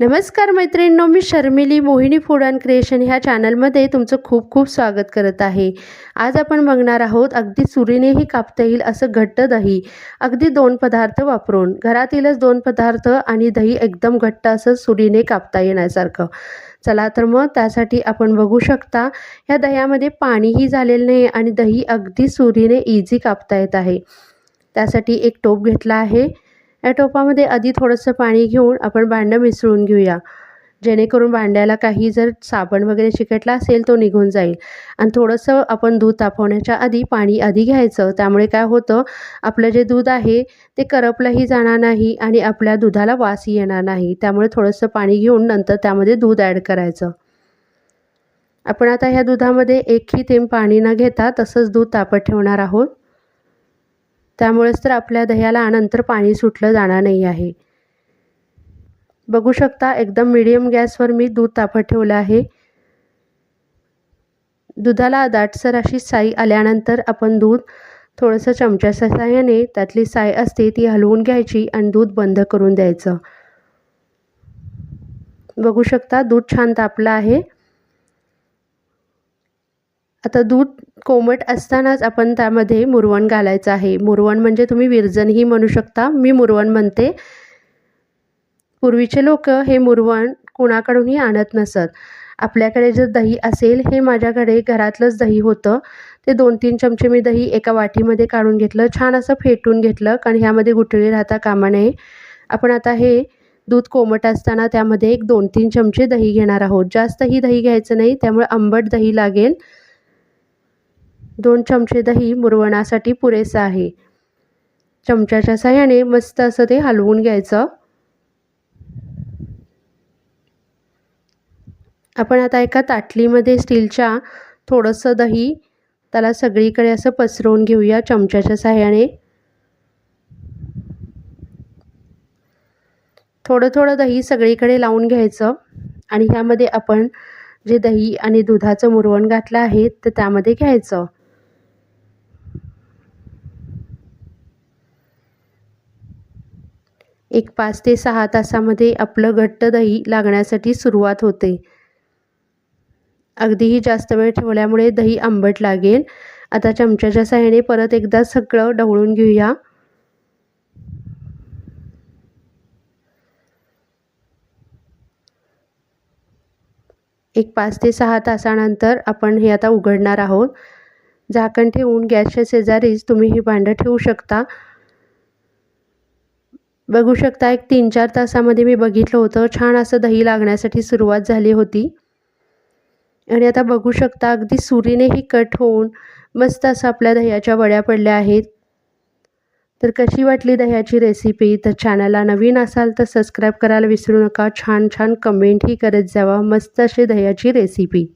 नमस्कार मैत्रिणींनो मी Sharmili Mohini food and creation ह्या चॅनलमध्ये तुमचं खूप खूप स्वागत करत आहे. आज आपण बघणार आहोत अगदी सुरीनेही कापता येईल असं घट्ट दही. अगदी दोन पदार्थ वापरून घरातीलच दोन पदार्थ आणि दही एकदम घट्ट असं सुरीने कापता येण्यासारखं. चला तर मग त्यासाठी आपण बघू शकता ह्या दह्यामध्ये पाणीही झालेलं नाही आणि दही अगदी सुरीने इझी कापता येत आहे. त्यासाठी एक टोप घेतला आहे. या टोपामध्ये आधी थोडंसं पाणी घेऊन आपण भांडं मिसळून घेऊया. जेणेकरून भांड्याला काही जर साबण वगैरे चिकटला असेल तो निघून जाईल. आणि थोडंसं आपण दूध तापवण्याच्या आधी पाणी आधी घ्यायचं. त्यामुळे काय होतं आपलं जे दूध आहे ते करपलंही जाणार नाही आणि आपल्या दुधाला वासही येणार नाही. त्यामुळे थोडंसं पाणी घेऊन नंतर त्यामध्ये दूध ॲड करायचं. आपण आता ह्या दुधामध्ये एकही थेंब पाणी न घेता तसंच दूध तापत ठेवणार आहोत. त्यामुळेच तर आपल्या दह्याला नंतर पाणी सुटलं जाणार नाही आहे. बघू शकता एकदम मिडियम गॅसवर मी दूध तापत ठेवलं आहे. दुधाला दाटसर अशी साई आल्यानंतर आपण दूध थोडंसं चमच्याच्या साह्याने त्यातली साय असते ती हलवून घ्यायची आणि दूध बंद करून द्यायचं. बघू शकता दूध छान तापलं आहे. आता दूध कोमट असतानाच आपण त्यामध्ये मुरवण घालायचं आहे. मुरवण म्हणजे तुम्ही विरजणही म्हणू शकता. मी मुरवण म्हणते. पूर्वीचे लोक हे मुरवण कुणाकडूनही आणत नसत. आपल्याकडे जर दही असेल हे माझ्याकडे घरातलंच दही होतं. ते दोन तीन चमचे मी दही एका वाटीमध्ये काढून घेतलं. छान असं फेटून घेतलं. कारण ह्यामध्ये गुठळी राहता कामा नये. आपण आता हे दूध कोमट असताना त्यामध्ये एक दोन तीन चमचे दही घेणार आहोत. जास्तही दही घ्यायचं नाही. त्यामुळे आंबट दही लागेल. दोन चमचे दही मुरवणासाठी पुरेसं आहे. चमच्याच्या साह्याने मस्त असं ते हलवून घ्यायचं. आपण आता एका ताटलीमध्ये स्टीलच्या थोडंसं दही त्याला सगळीकडे असं पसरवून घेऊया चमच्याच्या साह्याने. थोडं थोडं दही सगळीकडे लावून घ्यायचं आणि ह्यामध्ये आपण जे दही आणि दुधाचं मुरवण घातलं आहे तर त्यामध्ये घ्यायचं. एक पाच ते सहा तासामध्ये आपलं घट्ट दही लागण्यासाठी सुरुवात होते. अगदीही जास्त वेळ ठेवल्यामुळे दही आंबट लागेल. आता चमच्याच्या साह्याने परत एकदा सगळं ढवळून घेऊया. एक पाच ते सहा तासानंतर आपण हे आता उघडणार आहोत. झाकण ठेवून गॅसच्या शेजारीच तुम्ही हे भांडं ठेवू शकता. बघू शकता एक तीन चार तासामध्ये मी बघितलं होतं. छान असं दही लागण्यासाठी सुरुवात झाली होती. आणि आता बघू शकता अगदी सुरीनेही कट होऊन मस्त असं आपल्या दह्याच्या वड्या पडल्या आहेत. तर कशी वाटली दह्याची रेसिपी तर चॅनलला नवीन असाल तर सबस्क्राईब करायला विसरू नका. छान छान कमेंटही करत जावा. मस्त अशी दह्याची रेसिपी